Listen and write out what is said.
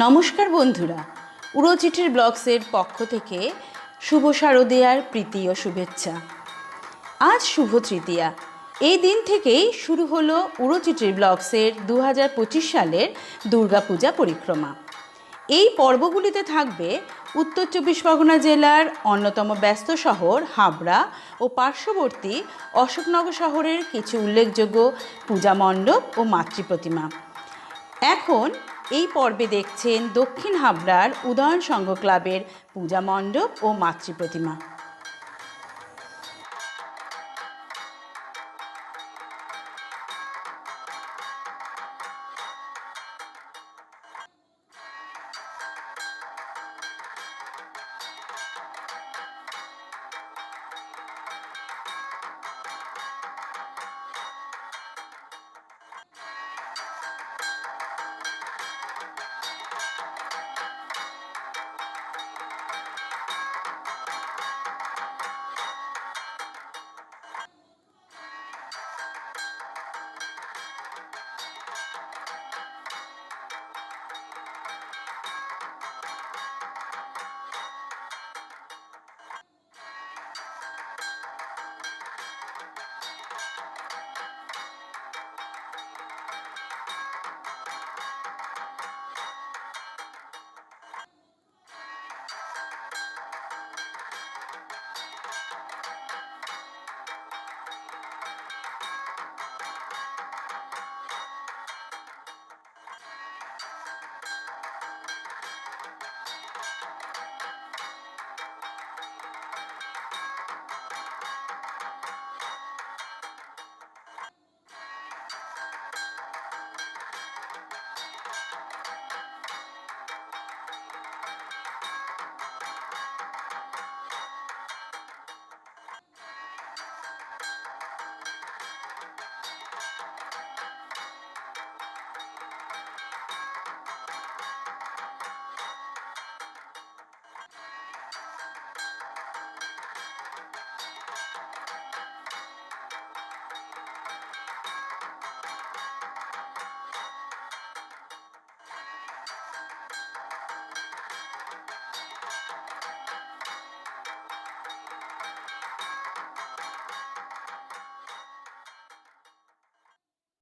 নমস্কার বন্ধুরা উড়োচিঠির ব্লগসের পক্ষ থেকে শুভ শারদীয়ার প্রীতি ও শুভেচ্ছা। আজ শুভ তৃতীয়া। এই দিন থেকেই শুরু হলো উড়োচিঠির ব্লগসের দু হাজার পঁচিশ সালের দুর্গাপূজা পরিক্রমা। এই পর্বগুলিতে থাকবে উত্তর চব্বিশ পরগনা জেলার অন্যতম ব্যস্ত শহর হাবড়া ও পার্শ্ববর্তী অশোকনগর শহরের কিছু উল্লেখযোগ্য পূজা মণ্ডপ ও মাতৃপ্রতিমা। এখন এই পর্বে দেখছেন দক্ষিণ হাবড়ার উদয়ন সংঘ ক্লাবের পূজা মণ্ডপ ও মাতৃপ্রতিমা।